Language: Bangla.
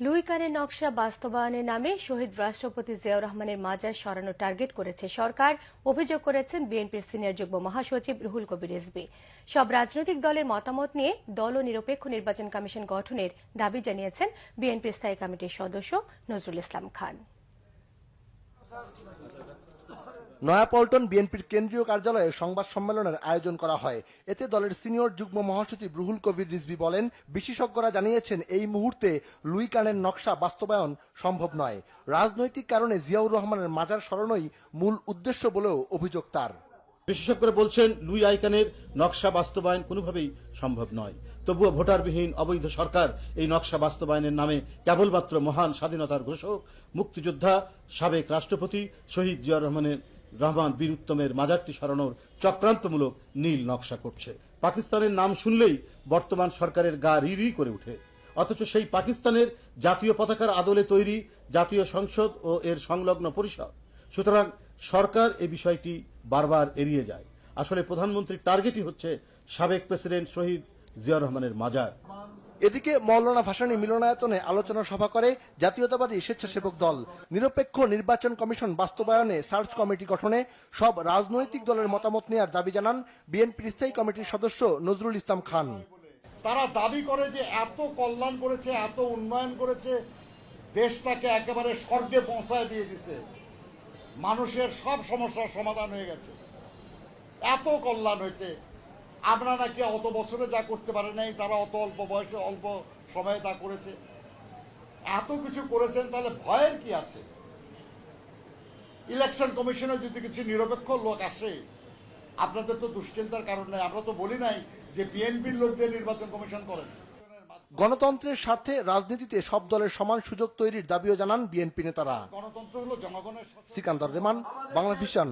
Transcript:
লুইকানের নকশা বাস্তবায়নের নামে শহীদ রাষ্ট্রপতি জিয়াউর রহমানের মাজার সরানো টার্গেট করেছে সরকার। অভিযোগ করেছেন বিএনপির সিনিয়র যুগ্ম মহাসচিব রুহুল কবির রেজবি সব রাজনৈতিক দলের মতামত নিয়ে দল ও নিরপেক্ষ নির্বাচন কমিশন গঠনের দাবি জানিয়েছেন বিএনপির স্থায়ী কমিটির সদস্য নজরুল ইসলাম খান। নয়াপল্টন বিএনপির কেন্দ্রীয় কার্যালয়ে সংবাদ সম্মেলনের আয়োজন করা হয়। এতে দলের সিনিয়র যুগ্ম মহাসচিব রুহুল কবির রিজভী বলেন, বিশেষজ্ঞরা জানিয়েছেন, এই মুহূর্তে লুই কানের নকশা বাস্তবায়ন সম্ভব নয়। রাজনৈতিক কারণে জিয়াউর রহমানের মাজার স্মরণই মূল উদ্দেশ্য বলেও অভিযোগ তার। বিশেষজ্ঞরা বলছেন, লুই আইকানের নকশা বাস্তবায়ন কোনোভাবেই সম্ভব নয়। তবুও ভোটারবিহীন অবৈধ সরকার এই নকশা বাস্তবায়নের নামে কেবলমাত্র মহান স্বাধীনতার ঘোষক, মুক্তিযোদ্ধা, সাবেক রাষ্ট্রপতি শহীদ জিয়াউর রহমানের রহমান বীর উত্তমের মাজারটি সরানোর চক্রান্তমূলক নীল নকশা করছে। পাকিস্তানের নাম শুনলেই বর্তমান সরকারের গা রি রি করে ওঠে। অথচ সেই পাকিস্তানের জাতীয় পতাকার আদলে তৈরি জাতীয় সংসদ ও এর সংলগ্ন পরিষদ। সুতরাং সরকার এ বিষয়টি বারবার এড়িয়ে যায়। আসলে প্রধানমন্ত্রীর টার্গেটই হচ্ছে সাবেক প্রেসিডেন্ট শহীদ জিয়া রহমানের মাজার। এদিকে মৌলানা ভাসানী মিলনায়তনে আলোচনা সভা করে জাতীয়তাবাদী স্বেচ্ছাসেবক দল। নিরপেক্ষ নির্বাচন কমিশন বাস্তবায়নে সার্চ কমিটি গঠনে সব রাজনৈতিক দলের মতামত নেওয়ার দাবি জানান বিএনপির স্থায়ী কমিটির সদস্য নজরুল ইসলাম খান। তারা দাবি করে যে এত কল্যাণ করেছে, এত উন্নয়ন করেছে, দেশটাকে একেবারে স্বর্গে পৌঁছায় দিয়ে দিছে। মানুষের সব সমস্যার সমাধান হয়ে গেছে। এত কল্যাণ হয়েছে। আমরা নাকি অত বছরে যা করতে পারে নাই তারা অত অল্প বয়সে অল্প সময়ে তা করেছে? এত কিছু করেছেন তাহলে ভয়ের কি আছে? ইলেকশন কমিশনে যদি কিছু নিরপেক্ষ লোক আসে আপনাদের তো দুশ্চিন্তার কারণ নাই। আমরা তো বলি নাই যে বিএনপির লোকদের নির্বাচন কমিশন করেন। গণতন্ত্রের স্বার্থে রাজনীতিতে সব দলের সমান সুযোগ তৈরির দাবিও জানান বিএনপি নেতারা। গণতন্ত্র হলো জনগণের সিকান্দার রেমান বাংলা ভিশন